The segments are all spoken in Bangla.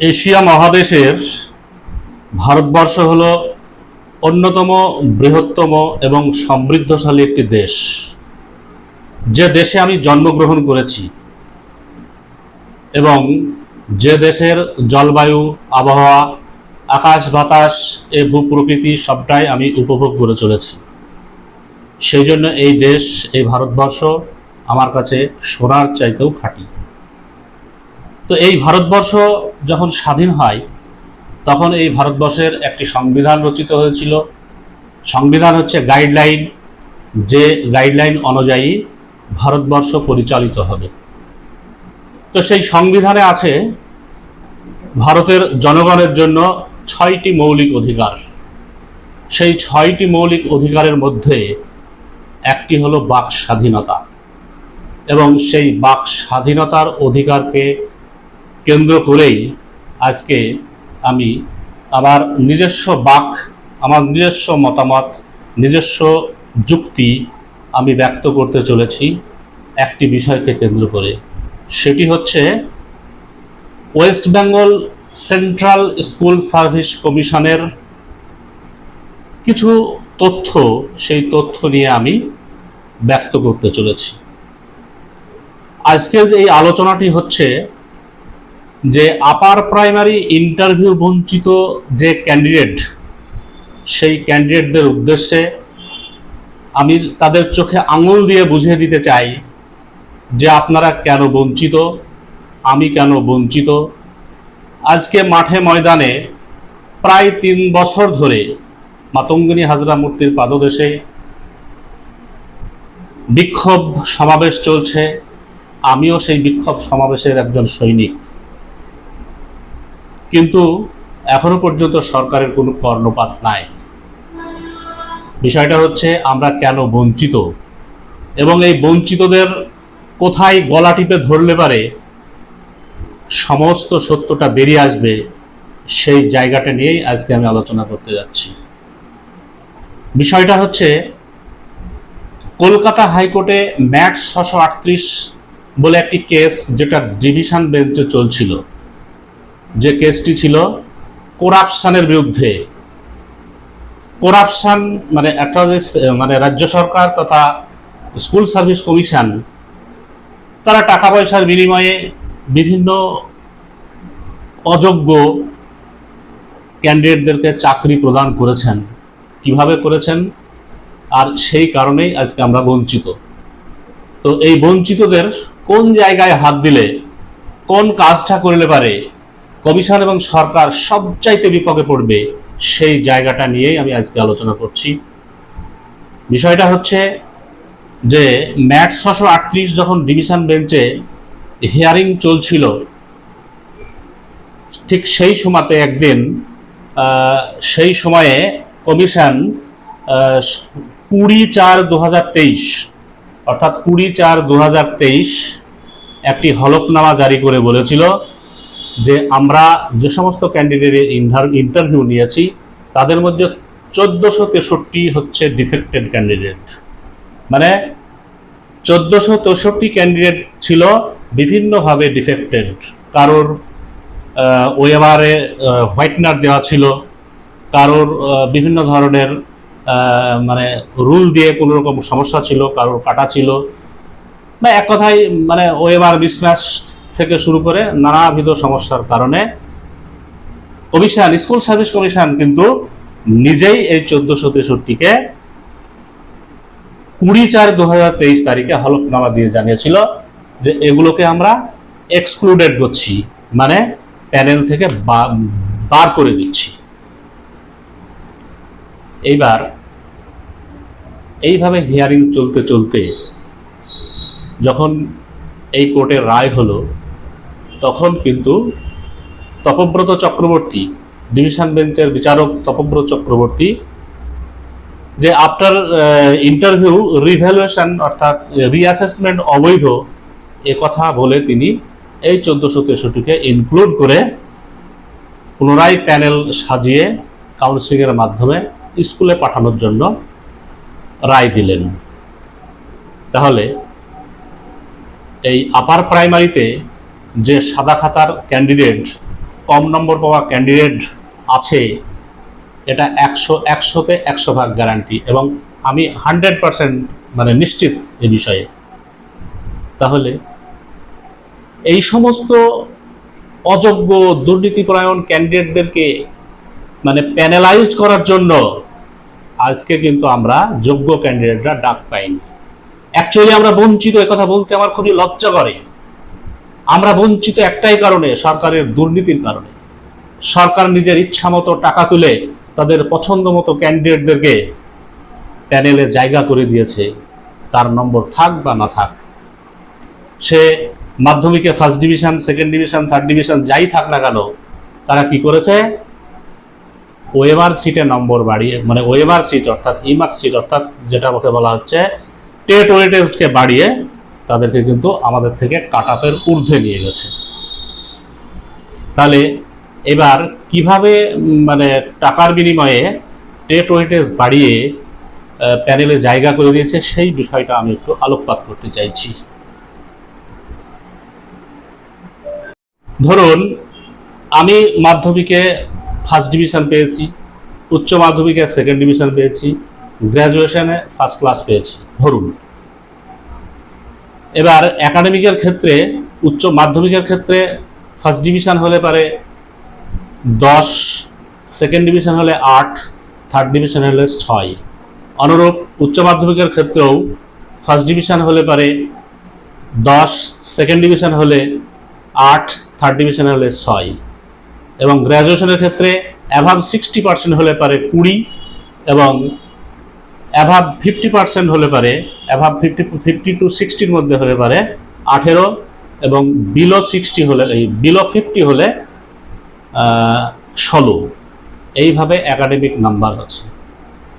এশিয়া মহাদেশের ভারতবর্ষ হল অন্যতম বৃহত্তম এবং সমৃদ্ধশালী একটি দেশ। যে দেশে আমি জন্মগ্রহণ করেছি এবং যে দেশের জলবায়ু, আবহাওয়া, আকাশ বাতাস, এ ভূপ্রকৃতি সবটাই আমি উপভোগ করে চলেছি। সেই জন্য এই দেশ, এই ভারতবর্ষ আমার কাছে সোনার চাইতেও খাঁটি। তো এই ভারতবর্ষ যখন স্বাধীন হয়, তখন এই ভারতবর্ষের একটি সংবিধান রচিত হয়েছিল। সংবিধান হচ্ছে গাইডলাইন যে গাইডলাইন অনুযায়ী ভারতবর্ষ পরিচালিত হবে। তো সেই সংবিধানে আছে ভারতের জনগণের জন্য ছয়টি মৌলিক অধিকার। সেই ছয়টি মৌলিক অধিকারের মধ্যে একটি হলো বাক স্বাধীনতা। এবং সেই বাক স্বাধীনতার অধিকারকে কেন্দ্র করেই আজকে আমি আমার নিজস্ব বাক, আমার নিজস্ব মতামত, নিজস্ব যুক্তি আমি ব্যক্ত করতে চলেছি একটি বিষয়কে কেন্দ্র করে। সেটি হচ্ছে West Bengal central school service কমিশনের কিছু তথ্য, সেই তথ্য নিয়ে আমি ব্যক্ত করতে চলেছি। আজকের এই আলোচনাটি হচ্ছে যে আপার প্রাইমারি ইন্টারভিউ বঞ্চিত যে ক্যান্ডিডেট সেই ক্যান্ডিডেটদের উদ্দেশ্যে আমি তাদের চোখে আঙুল দিয়ে বুঝিয়ে দিতে চাই যে আপনারা কেন বঞ্চিত, আমি কেন বঞ্চিত। আজকে মাঠে ময়দানে প্রায় তিন বছর ধরে মাতঙ্গিনী হাজরা মূর্তির পাদদেশে বিক্ষোভ সমাবেশ চলছে। আমিও সেই বিক্ষোভ সমাবেশের একজন সৈনিক। কিন্তু এখনও পর্যন্ত সরকারের কোনো কর্ণপাত নাই। বিষয়টা হচ্ছে আমরা কেন বঞ্চিত? এবং এই বঞ্চিতদের কোথায় গলা টিপে ধরলে পারে, সমস্ত সত্যটা বেরিয়ে আসবে সেই জায়গাটা নিয়েই আজকে আমি আলোচনা করতে যাচ্ছি। বিষয়টা হচ্ছে, কলকাতা হাইকোর্টে ম্যাট ছশো আটত্রিশ বলে একটি কেস যেটা ডিভিশন বেঞ্চে চলছিল। যে কেসটি ছিল করাপশনের বিরুদ্ধে। করাপশন মানে একটা মানে রাজ্য সরকার তথা স্কুল সার্ভিস কমিশন তারা টাকা পয়সার বিনিময়ে বিভিন্ন অযোগ্য ক্যান্ডিডেটদেরকে চাকরি প্রদান করেছেন। কীভাবে করেছেন? আর সেই কারণেই আজকে আমরা বঞ্চিত। তো এই বঞ্চিতদের কোন জায়গায় হাত দিলে, কোন কাজটা করলে পারে কমিশন এবং সরকার সবচাইতে বিপদে পড়বে সেই জায়গাটা নিয়েই আমি আজকে আলোচনা করছি। বিষয়টা হচ্ছে যে ম্যাট ছশো আটত্রিশ যখন ডিভিশন বেঞ্চে হিয়ারিং চলছিল, ঠিক সেই সময়তে একদিন সেই সময়ে কমিশন কুড়ি চার দু অর্থাৎ কুড়ি চার দু একটি হলফনামা জারি করে বলেছিল। যে আমরা যে সমস্ত ক্যান্ডিডেটের ইন্টারভিউ নিয়েছি, তাদের মধ্যে চোদ্দশো তেষট্টি হচ্ছে ডিফেক্টেড ক্যান্ডিডেট মানে চোদ্দশো তেষট্টি ক্যান্ডিডেট ছিল বিভিন্নভাবে ডিফেক্টেড কারোর ওয়েবারে হোয়াইটনার দেওয়া ছিল, কারোর বিভিন্ন ধরনের মানে রুল দিয়ে কোনো রকম সমস্যা ছিল, কারোর কাটা ছিল। বা এক কথায় মানে ওয়েবার মিসম্যাচ থেকে শুরু করে নানাবিধ সমস্যার কারণে কমিশন স্কুল সার্ভিস কমিশন কিন্তু নিজেই এই চোদ্দশো তেষট্টিকে কুড়ি চার দু তারিখে হলফনামা দিয়ে জানিয়েছিল যে এগুলোকে আমরা এক্সক্লুডেড করছি মানে প্যানেল থেকে বার করে দিচ্ছি। এইবার এইভাবে হিয়ারিং চলতে চলতে যখন এই কোর্টের রায় হলো কিন্তু তপব্রত চক্রবর্তী, ডিভিশন বেঞ্চের বিচারক তপব্রত চক্রবর্তী, যে আফটার ইন্টারভিউ রিভ্যালুয়েশন অর্থাৎ রিঅ্যাসেসমেন্ট অবৈধ, এ কথা বলে তিনি এই চোদ্দশো তেষট্টিকে ইনক্লুড করে পুনরায় প্যানেল সাজিয়ে কাউন্সিলিংয়ের মাধ্যমে স্কুলে পাঠানোর জন্য রায় দিলেন। তাহলে এই আপার প্রাইমারিতে যে সাদা খাতার ক্যান্ডিডেট কম নম্বর পাওয়া ক্যান্ডিডেট আছে, এটা একশো, একশোতে একশো ভাগ গ্যারান্টি এবং আমি হান্ড্রেড পার্সেন্ট মানে নিশ্চিত এ বিষয়ে। তাহলে এই সমস্ত অযোগ্য দুর্নীতিপরায়ণ ক্যান্ডিডেটদেরকে মানে প্যানেলাইজড করার জন্য আজকে কিন্তু আমরা যোগ্য ক্যান্ডিডেটরা ডাক পাইনি। অ্যাকচুয়ালি আমরা বঞ্চিত কথা বলতে আমার খুবই লজ্জা করে। আমরা বঞ্চিত একটাই কারণে, সরকারের দুর্নীতির কারণে। সরকার নিজের ইচ্ছা মতো টাকা তুলে তাদের পছন্দ মতো ক্যান্ডিডেটদেরকে প্যানেলে জায়গা করে দিয়েছে, তার নম্বর থাক বা না থাক। সে মাধ্যমিকে first division second division third division যাই থাক না কেন, তারা কি করেছে? ওয়েবার সিটে নম্বর বাড়িয়ে মানে ওয়েবার সিট অর্থাৎ ইমার্ক সিট অর্থাৎ যেটা ওকে বলা হচ্ছে, টেট ওয়েটেজকে বাড়িয়ে তাদেরকে কিন্তু আমাদের থেকে কাট আপের ঊর্ধ্বে নিয়ে গেছে। তাহলে এবার কীভাবে মানে টাকার বিনিময়ে টেট ওয়েটেজ বাড়িয়ে প্যানেলে জায়গা করে দিয়েছে, সেই বিষয়টা আমি একটু আলোকপাত করতে চাইছি। ধরুন, আমি মাধ্যমিকে ফার্স্ট ডিভিশন পেয়েছি, উচ্চ মাধ্যমিকে সেকেন্ড ডিভিশন পেয়েছি গ্র্যাজুয়েশনে ফার্স্ট ক্লাস পেয়েছি, ধরুন। এবার একাডেমিকের ক্ষেত্রে, উচ্চ মাধ্যমিকের ক্ষেত্রে ফার্স্ট ডিভিশন হলে পারে দশ সেকেন্ড ডিভিশন হলে আট থার্ড ডিভিশন হলে ছয়। অনুরূপ উচ্চ মাধ্যমিকের ক্ষেত্রেও ফার্স্ট ডিভিশন হলে পারে দশ সেকেন্ড ডিভিশন হলে আট থার্ড ডিভিশন হলে ছয়। এবং গ্র্যাজুয়েশনের ক্ষেত্রে অ্যাভাব সিক্সটি পার্সেন্ট হলে পারে কুড়ি এবং অ্যাভাব ফিফটি পার্সেন্ট হলে পারে অ্যাভাব ফিফটি ফিফটি টু সিক্সটির মধ্যে হলে পারে আঠেরো এবং বিলো সিক্সটি হলে, এই বিলো ফিফটি হলে ষোলো। এইভাবে একাডেমিক নাম্বার আছে।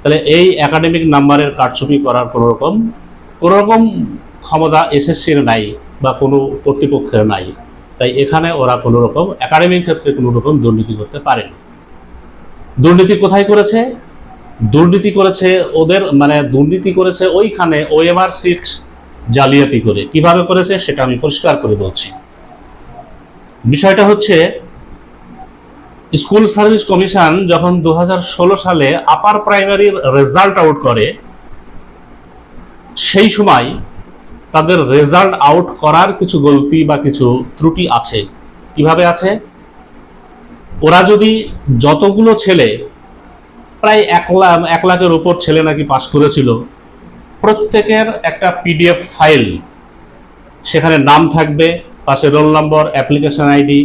তাহলে এই একাডেমিক নাম্বারের কারচুপি করার কোনো রকম কোনো রকম ক্ষমতা এসএসসির নাই বা কোনো কর্তৃপক্ষের নাই। তাই এখানে ওরা কোনো রকম একাডেমিক ক্ষেত্রে কোনো রকম দুর্নীতি করতে পারেনি। দুর্নীতি কোথায় করেছে? দুর্নীতি করেছে ওদের মানে দুর্নীতি করেছে ওইখানে ওএমআর সিট জালিয়াতি করে। কীভাবে করেছে সেটা আমি পরিষ্কার করে বলছি। বিষয়টা হচ্ছে, স্কুল সার্ভিস কমিশন যখন দু হাজার ষোলো সালে আপার প্রাইমারির রেজাল্ট আউট করে, সেই সময় তাদের রেজাল্ট আউট করার কিছু গলতি বা কিছু ত্রুটি আছে। কীভাবে আছে? ওরা যদি যতগুলো ছেলে প্রায় এক লাখ, এক লাখের উপর ছেলে নাকি পাশ করেছিল। প্রত্যেকের একটা পিডিএফ ফাইল সেখানে নাম থাকবে, পাশে রোল নম্বর অ্যাপ্লিকেশন আইডি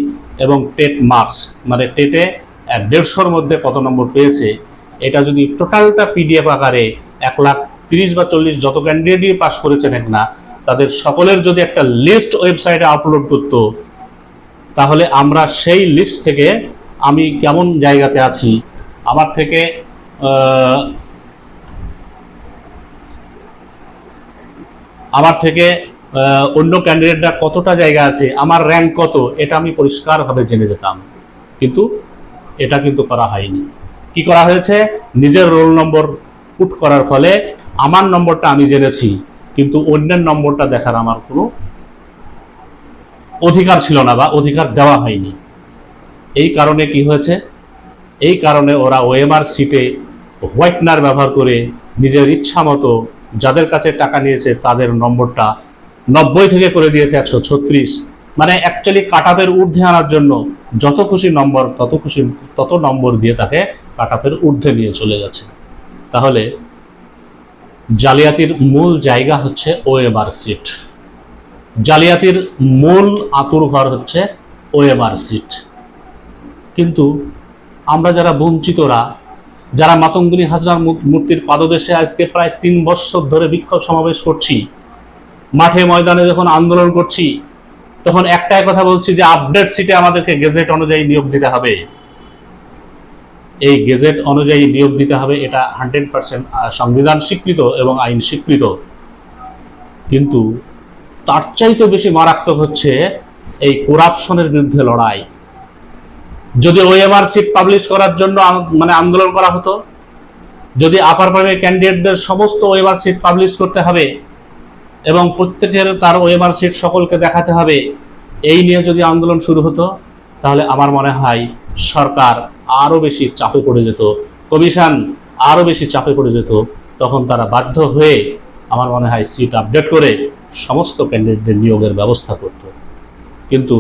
এবং টেট মার্কস মানে টেটে দেড়শোর মধ্যে কত নম্বর পেয়েছে। এটা যদি টোটালটা পিডিএফ আকারে এক লাখ তিরিশ বা চল্লিশ যত ক্যান্ডিডেটই পাশ করেছেন এক না, তাদের সকলের যদি একটা লিস্ট ওয়েবসাইটে আপলোড করতো, তাহলে আমরা সেই লিস্ট থেকে আমি কেমন জায়গাতে আছি আমার থেকে আমার থেকে অন্য ক্যান্ডিডেটরা কতটা জায়গা আছে, আমার র্যাঙ্ক কত, এটা আমি পরিষ্কারভাবে জেনে যেতাম। কিন্তু এটা কিন্তু করা হয়নি। কি করা হয়েছে? নিজের রোল নম্বর পুট করার ফলে আমার নম্বরটা আমি জেনেছি, কিন্তু অন্যের নম্বরটা দেখার আমার কোনো অধিকার ছিল না বা অধিকার দেওয়া হয়নি। এই কারণে কি হয়েছে? এই কারণে ওরা ওএমআর সিটে হোয়াইটনার ব্যবহার করে নিজের ইচ্ছা মতো যাদের কাছে টাকা নিয়েছে তাদের নম্বরটা নব্বই থেকে করে দিয়েছে একশো ছত্রিশ। মানে অ্যাকচুয়ালি কাটাপের ঊর্ধ্বে আনার জন্য যত খুশি নম্বর, তত খুশি, তত নম্বর দিয়ে তাকে কাটাপের ঊর্ধ্বে নিয়ে চলে গেছে। তাহলে জালিয়াতির মূল জায়গা হচ্ছে ওএমআর সিট জালিয়াতির মূল আতুর ঘর হচ্ছে ওএমআর সিট কিন্তু আমরা যারা বঞ্চিতরা, যারা মাতঙ্গিনী হাজরার মূর্তির পাদদেশে আজকে প্রায় তিন বছর ধরে বিক্ষোভ সমাবেশ করছি, মাঠে ময়দানে যখন আন্দোলন করছি, তখন একটাই কথা বলছি যে আপডেট সিটে আমাদেরকে গেজেট অনুযায়ী নিয়োগ দিতে হবে। এই গেজেট অনুযায়ী নিয়োগ দিতে হবে, এটা হান্ড্রেড পার্সেন্ট সংবিধান স্বীকৃত এবং আইন স্বীকৃত। কিন্তু তার চাইতে বেশি মারাত্মক হচ্ছে এই করাপশনের বিরুদ্ধে লড়াই। যদি ওএমআর সিট পাবলিশ করার জন্য মানে আন্দোলন করা হতো, যদি আপার প্রাইমারি ক্যান্ডিডেটদের সমস্ত ওএমআর সিট পাবলিশ করতে হবে, এবং প্রত্যেকের তার ওএমআর সিট সকলকে দেখাতে হবে, এই নিয়ে যদি আন্দোলন শুরু হতো, তাহলে আমার মনে হয় সরকার আরও বেশি চাপে পড়ে যেত। কমিশন আরও বেশি চাপে পড়ে যেত। তখন তারা বাধ্য হয়ে আমার মনে হয় সিট আপডেট করে সমস্ত ক্যান্ডিডেটদের নিয়োগের ব্যবস্থা করত। কিন্তু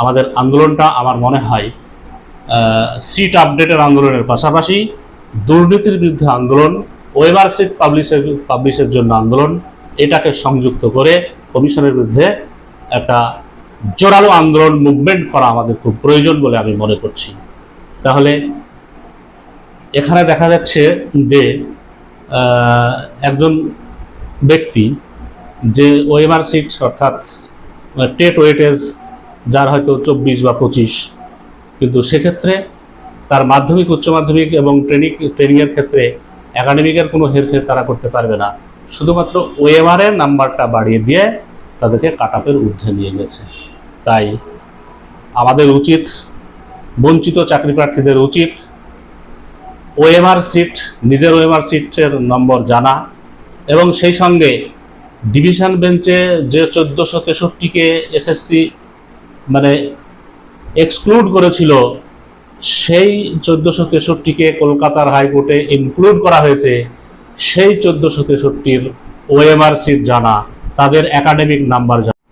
আমাদের আন্দোলনটা আমার মনে হয় সিট আপডেটের আন্দোলনের পাশাপাশি দুর্নীতির বিরুদ্ধে আন্দোলন ওয়েবার সিট পাবলিশের পাবলিশের জন্য আন্দোলন, এটাকে সংযুক্ত করে কমিশনের বিরুদ্ধে একটা জোরালো আন্দোলন মুভমেন্ট করা আমাদের খুব প্রয়োজন বলে আমি মনে করছি। তাহলে এখানে দেখা যাচ্ছে যে একজন ব্যক্তি যে ওএমআর সিট অর্থাৎ টেট ওয়েটেজ, যার হয়তো চব্বিশ বা পঁচিশ কিন্তু সেক্ষেত্রে তার মাধ্যমিক, উচ্চ মাধ্যমিক এবং ট্রেনিং ট্রেনিংয়ের ক্ষেত্রে একাডেমিকের কোনো হেরফের তারা করতে পারবে না। শুধুমাত্র ওএমআর এর নাম্বারটা বাড়িয়ে দিয়ে তাদেরকে কাট আপের ঊর্ধ্বে নিয়ে গেছে। তাই আমাদের উচিত, বঞ্চিত চাকরি প্রার্থীদের উচিত ওএমআর সিট নিজের ওএমআর সিটের নম্বর জানা এবং সেই সঙ্গে ডিভিশন বেঞ্চে যে চোদ্দোশো তেষট্টিকে এসএসসি মানে এক্সক্লুড করেছিল, সেই চোদ্দোশো তেষট্টিকে কলকাতার হাইকোর্টে ইনক্লুড করা হয়েছে, সেই চোদ্দোশো তেষট্টির ওএমআর সিট জানা, তাদের একাডেমিক নাম্বার জানা।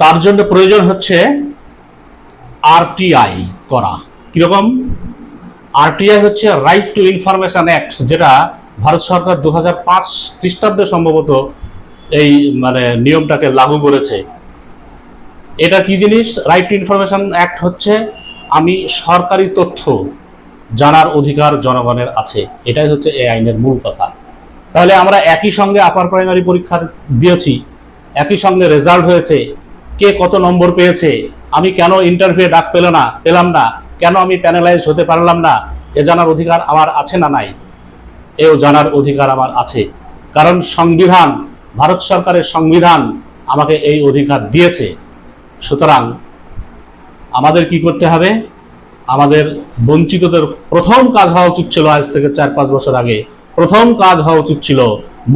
তার জন্য প্রয়োজন হচ্ছে আরটিআই করা। কীরকম? আরটিআই হচ্ছে রাইট টু ইনফরমেশন অ্যাক্ট যেটা ভারত সরকার দু হাজার পাঁচ খ্রিস্টাব্দে সম্ভবত এই মানে নিয়মটাকে লাগু করেছে। এটা কি জিনিস? রাইট টু ইনফরমেশন অ্যাক্ট হচ্ছে, আমি সরকারি তথ্য জানার অধিকার জনগণের আছে। এটাই হচ্ছে এই আইনের মূল কথা। তাহলে আমরা একই সঙ্গে আপার প্রাইমারি পরীক্ষা দিয়েছি, একই সঙ্গে রেজাল্ট হয়েছে, কে কত নম্বর পেয়েছে, আমি কেন ইন্টারভিউ ডাক পেল না, পেলাম না, কেন আমি প্যানেলাইজ হতে পারলাম না, এ জানার অধিকার আমার আছে না নাই? এও জানার অধিকার আমার আছে। কারণ সংবিধান, ভারত সরকারের সংবিধান আমাকে এই অধিকার দিয়েছে। সুতরাং আমাদের কি করতে হবে? আমাদের বঞ্চিতদের প্রথম কাজ হওয়া উচিত ছিল আজ থেকে চার পাঁচ বছর আগে। প্রথম কাজ হওয়া উচিত ছিল,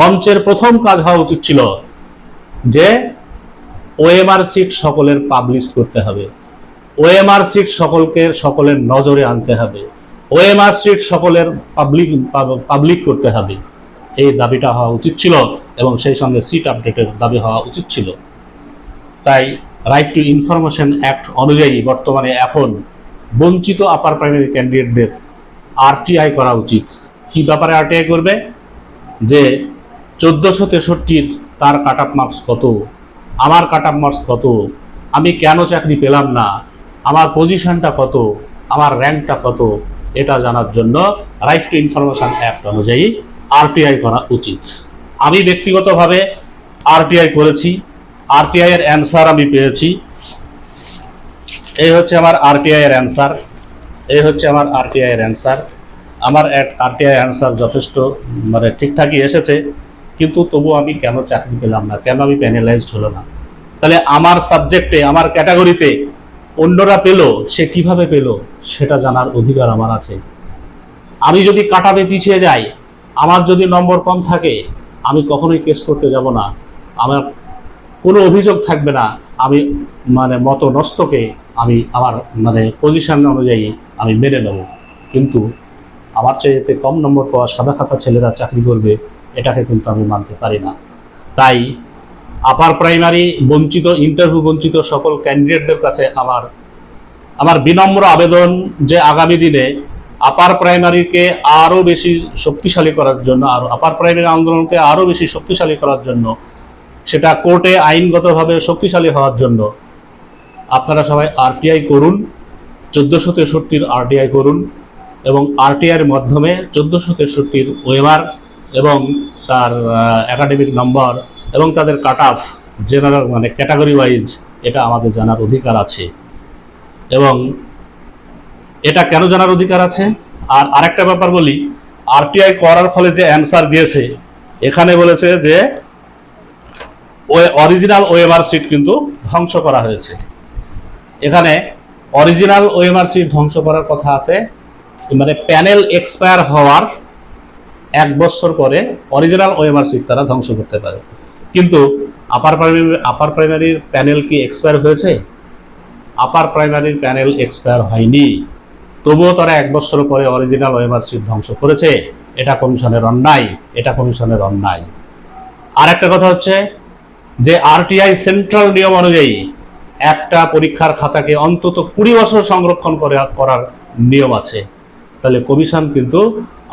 মঞ্চের প্রথম কাজ হওয়া উচিত ছিল যে ওএমআর সিট সকলের পাবলিশ করতে হবে। ওএমআর সিট সকলকে, সকলের নজরে আনতে হবে। ওএমআর সিট সকলের পাবলিক পাবলিক করতে হবে। এই দাবিটা হওয়া উচিত ছিল এবং সেই সঙ্গে সিট আপডেটের দাবি হওয়া উচিত ছিল। তাই রাইট টু ইনফরমেশন অ্যাক্ট অনুযায়ী বর্তমানে এখন বঞ্চিত আপার প্রাইমারি ক্যান্ডিডেটদের আরটিআই করা উচিত। কি ব্যাপারে আরটিআই করবে? যে চোদ্দোশো তেষট্টির তার কাট আপ মার্কস কত? আমার কাট আপ মার্কস কত? আমি কেন চাকরি পেলাম না? আমার পজিশনটা কত? আমার র্যাঙ্কটা কত? এটা জানার জন্য রাইট টু ইনফরমেশন অ্যাক্ট অনুযায়ী আরটিআই করা উচিত। আমি ব্যক্তিগতভাবে আরটিআই করেছি। আরটিআই এর অ্যান্সার আমি পেয়েছি। এই হচ্ছে আমার আরটিআই এর অ্যান্সার এই হচ্ছে আমার আরটিআই এর অ্যান্সার আমার আরটিআই অ্যান্সার যথেষ্ট মানে ঠিকঠাকই এসেছে, কিন্তু তবু আমি কেন চাকরি পেলাম না? কেন আমি প্যানেলাইজড হলো না? তাহলে আমার সাবজেক্টে আমার ক্যাটাগরিতে অন্যরা পেল, সে কীভাবে পেল, সেটা জানার অধিকার আমার আছে। আমি যদি কাটাবে পিছিয়ে যাই, আমার যদি নম্বর কম থাকে, আমি কখনোই কেস করতে যাব না। আমার কোনো অভিযোগ থাকবে না। আমি মানে মত নস্তকে আমি আমার মানে পজিশন অনুযায়ী আমি মেনে নেব। কিন্তু আমার চাইতে কম নম্বর পাওয়া সাদা খাতা ছেলেরা চাকরি করবে, এটাকে কিন্তু আমি মানতে পারি না। তাই আপার প্রাইমারি বঞ্চিত ইন্টারভিউ বঞ্চিত সকল ক্যান্ডিডেটদের কাছে আমার আমার বিনম্র আবেদন যে আগামী দিনে আপার প্রাইমারিকে আরও বেশি শক্তিশালী করার জন্য, আর আপার প্রাইমারি আন্দোলনকে আরও বেশি শক্তিশালী করার জন্য সেটা কোর্টে আইনগতভাবে শক্তিশালী হওয়ার জন্য। আপনারা সবাই আরটিআই করুন, চোদ্দোশো তেষট্টির আরটিআই করুন এবং আরটিআইয়ের মাধ্যমে চোদ্দোশো তেষট্টির ওয়েমার এবং তার একাডেমিক নম্বর এবং তাদের কাট অফ জেনারেল মানে ক্যাটাগরি ওয়াইজ এটা আমাদের জানার অধিকার আছে। এবং এটা কেন জানার অধিকার আছে? আর আরেকটা ব্যাপার বলি আরটিআই করার ফলে যে অ্যান্সার দিয়েছে, এখানে বলেছে যে অরিজিনাল ওএমআর সিট কিন্তু ধ্বংস করা হয়েছে। এখানে অরিজিনাল ওএমআর সিট ধ্বংস করার কথা আছে। মানে প্যানেল এক্সপায়ার হওয়ার এক বছর পরে অরিজিনাল ওএমআর সিট তারা ধ্বংস করতে পারে। কিন্তু আপার প্রাইমারি আপার প্রাইমারির প্যানেল কি এক্সপায়ার হয়েছে? আপার প্রাইমারির প্যানেল এক্সপায়ার হয়নি। তবুও তারা এক বছর পরে অরিজিনাল ওয়েমার সিট ধ্বংস করেছে। এটা কমিশনের অন্যায়, এটা কমিশনের অন্যায়। আর একটা কথা হচ্ছে যে আরটিআই সেন্ট্রাল নিয়ম অনুযায়ী একটা পরীক্ষার খাতাকে অন্তত কুড়ি বছর সংরক্ষণ করে, করার নিয়ম আছে। তাহলে কমিশন কিন্তু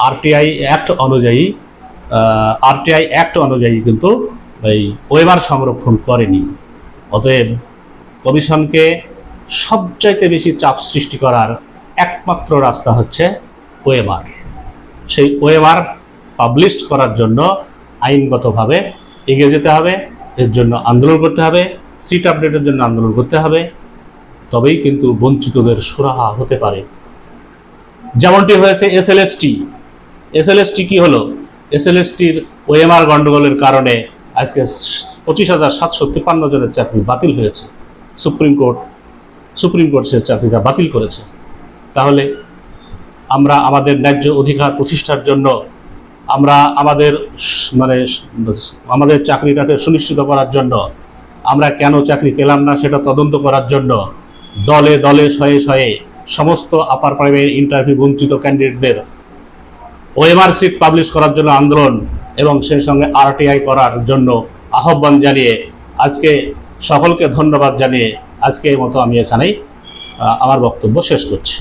আরটিআই অ্যাক্ট অনুযায়ী আরটিআই অ্যাক্ট অনুযায়ী কিন্তু এই ওয়েবার সংরক্ষণ করেনি। অতএব কমিশনকে সবচাইতে বেশি চাপ সৃষ্টি করার একমাত্র রাস্তা হচ্ছে ওয়েবার সেই ওয়েবার পাবলিশ করার জন্য আইনগতভাবে এগিয়ে যেতে হবে। এর জন্য আন্দোলন করতে হবে সিট আপডেটের জন্য আন্দোলন করতে হবে। তবেই কিন্তু বঞ্চিতদের সুরাহা হতে পারে। যেমনটি হয়েছে এস এল এসএলএসটি। এসএলএসটি কি হলো? এসএলএসটির ওএমআর গন্ডগোলের কারণে আজকে পঁচিশ হাজার সাতশো তিপ্পান্ন জনের চাকরি বাতিল হয়েছে। সুপ্রিম কোর্ট সুপ্রিম কোর্ট সে চাকরিটা বাতিল করেছে। তাহলে আমরা আমাদের ন্যায্য অধিকার প্রতিষ্ঠার জন্য আমরা আমাদের মানে আমাদের চাকরিটাকে সুনিশ্চিত করার জন্য আমরা কেন চাকরি পেলাম না সেটা তদন্ত করার জন্য দলে দলে শয়ে শয়ে সমস্ত আপার প্রাইমারি ইন্টারভিউ বঞ্চিত ক্যান্ডিডেটদের ওএমআর সিট পাবলিশ করার জন্য আন্দোলন এবং সেই সঙ্গে আরটিআই করার জন্য আহ্বান জানিয়ে আজকে সকলকে ধন্যবাদ জানিয়ে আজকে মতো আমি এখানেই আমার বক্তব্য শেষ করছি।